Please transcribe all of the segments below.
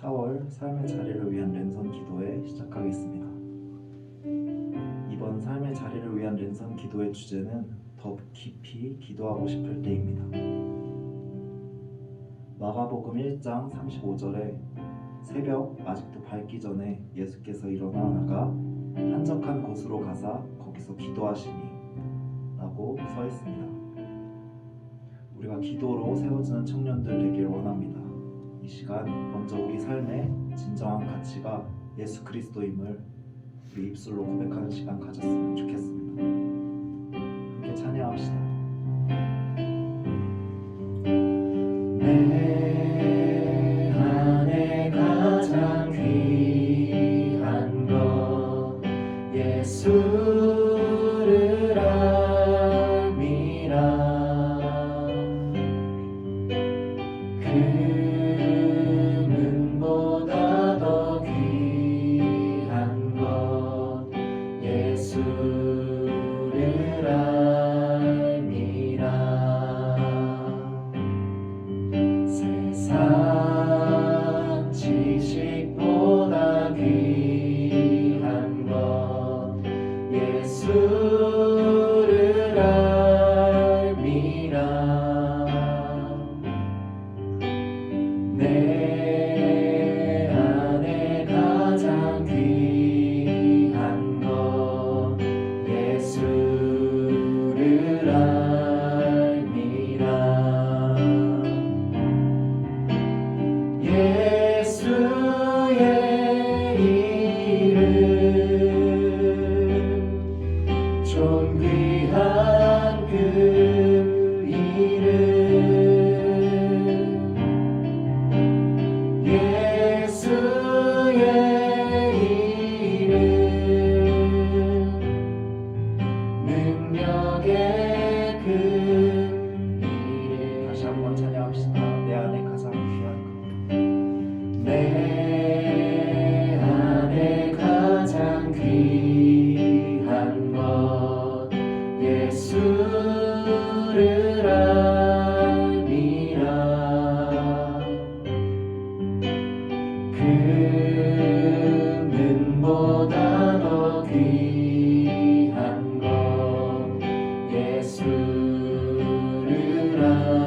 4월 삶의 자리를 위한 랜선 기도회 시작하겠습니다. 이번 삶의 자리를 위한 랜선 기도의 주제는 더 깊이 기도하고 싶을 때입니다. 마가복음 1장 35절에 새벽 아직도 밝기 전에 예수께서 일어나 나가 한적한 곳으로 가사 거기서 기도하시니 라고 써 있습니다. 우리가 기도로 세워지는 청년들 되길 원합니다. 이 시간 먼저 우리 삶의 진정한 가치가 예수 그리스도임을 우리 입술로 고백하는 시간 가졌으면 좋겠습니다. 함께 찬양합시다. 예 예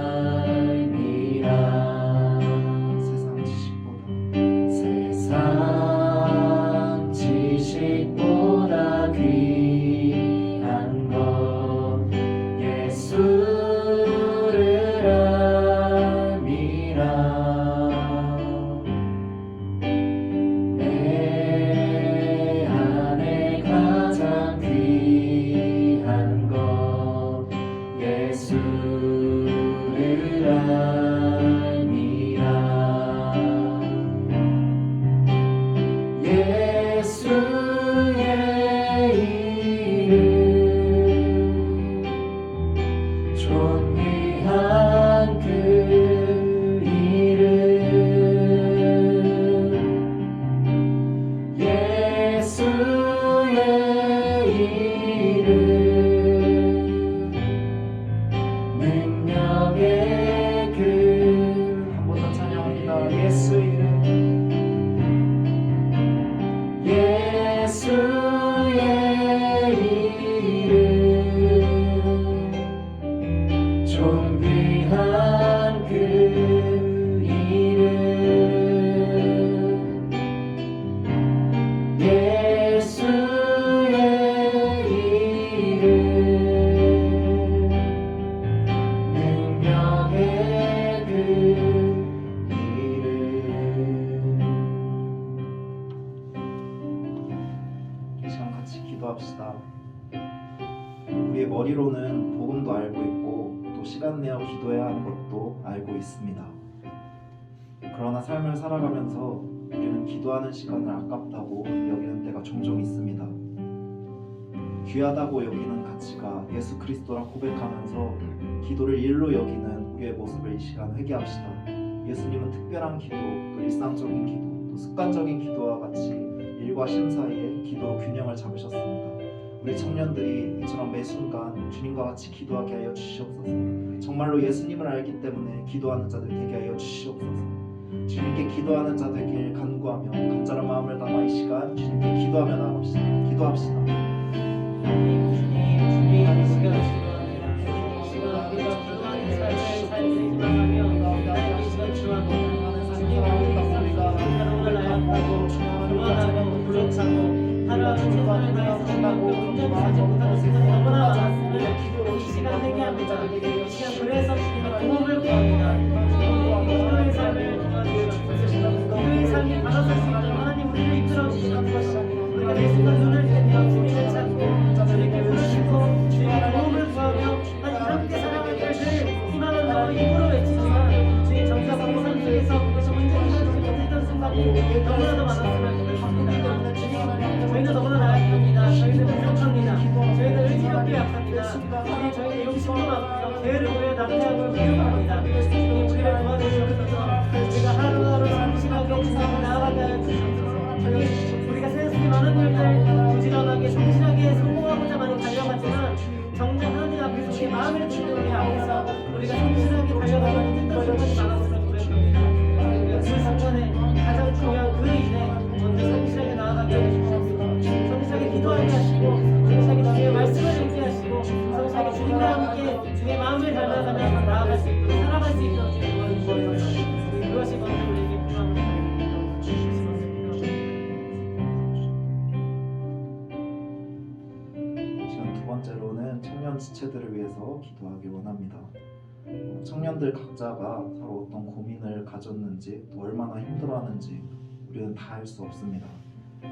기도합시다. 우리의 머리로는 복음도 알고 있고 또 시간 내어 기도해야 하는 것도 알고 있습니다. 그러나 삶을 살아가면서 우리는 기도하는 시간을 아깝다고 여기는 때가 종종 있습니다. 귀하다고 여기는 가치가 예수 그리스도라 고백하면서 기도를 일로 여기는 우리의 모습을 이 시간 회개합시다. 예수님은 특별한 기도, 또 일상적인 기도, 또 습관적인 기도와 같이 일과 쉼 사이에 기도로 균형을 잡으셨습니다. 우리 청년들이 이처럼 매 순간 주님과 같이 기도하게 하여 주시옵소서. 정말로 예수님을 알기 때문에 기도하는 자들 되게 하여 주시옵소서. 주님께 기도하는 자들길 간구하며 간절한 마음을 담아 이 시간 주님께 기도하며 나갑시다. 기도합시다. 주님, 주님, 주님. 위해서 기도하기 원합니다. 어, 청년들 각자가 서로 어떤 고민을 가졌는지 또 얼마나 힘들어하는지 우리는 다 알 수 없습니다.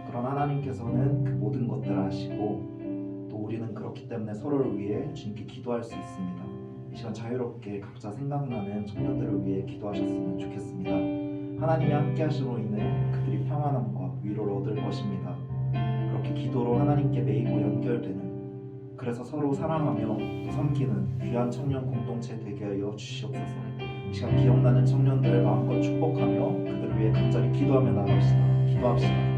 그런 하나님께서는 그 모든 것들을 아시고 또 우리는 그렇기 때문에 서로를 위해 주님께 기도할 수 있습니다. 이 시간 자유롭게 각자 생각나는 청년들을 위해 기도하셨으면 좋겠습니다. 하나님이 함께 하시로 인해 그들이 평안함과 위로를 얻을 것입니다. 그렇게 기도로 하나님께 매이고 연결되는 그래서 서로 사랑하며 섬기는 귀한 청년 공동체 되게 하여 주시옵소서. 시간 기억나는 청년들 마음껏 축복하며 그들을 위해 간절히 기도하며 나갑시다. 기도합시다.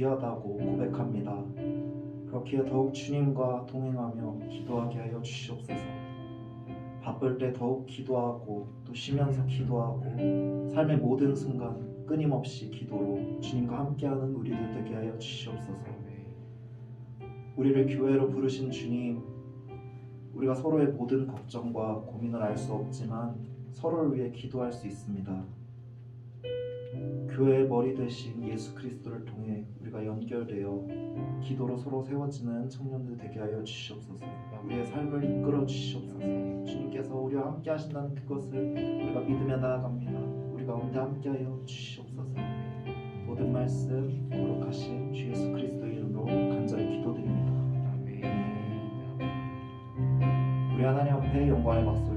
귀하다고 고백합니다. 그렇기에 더욱 주님과 동행하며 기도하게 하여 주시옵소서. 바쁠 때 더욱 기도하고 또 쉬면서 기도하고 삶의 모든 순간 끊임없이 기도로 주님과 함께하는 우리들 되게 하여 주시옵소서. 우리를 교회로 부르신 주님, 우리가 서로의 모든 걱정과 고민을 알 수 없지만 서로를 위해 기도할 수 있습니다. 교회의 머리 되신 예수 그리스도를 통해 우리가 연결되어 기도로 서로 세워지는 청년들 되게 하여 주시옵소서. 우리의 삶을 이끌어 주시옵소서. 주님께서 우리와 함께 하신다는 그것을 우리가 믿으며 나아갑니다. 우리 가운데 함께 하여 주시옵소서. 모든 말씀 거룩하신 주 예수 그리스도 이름으로 간절히 기도드립니다. 아멘. 우리 하나님 앞에 영광을 박수.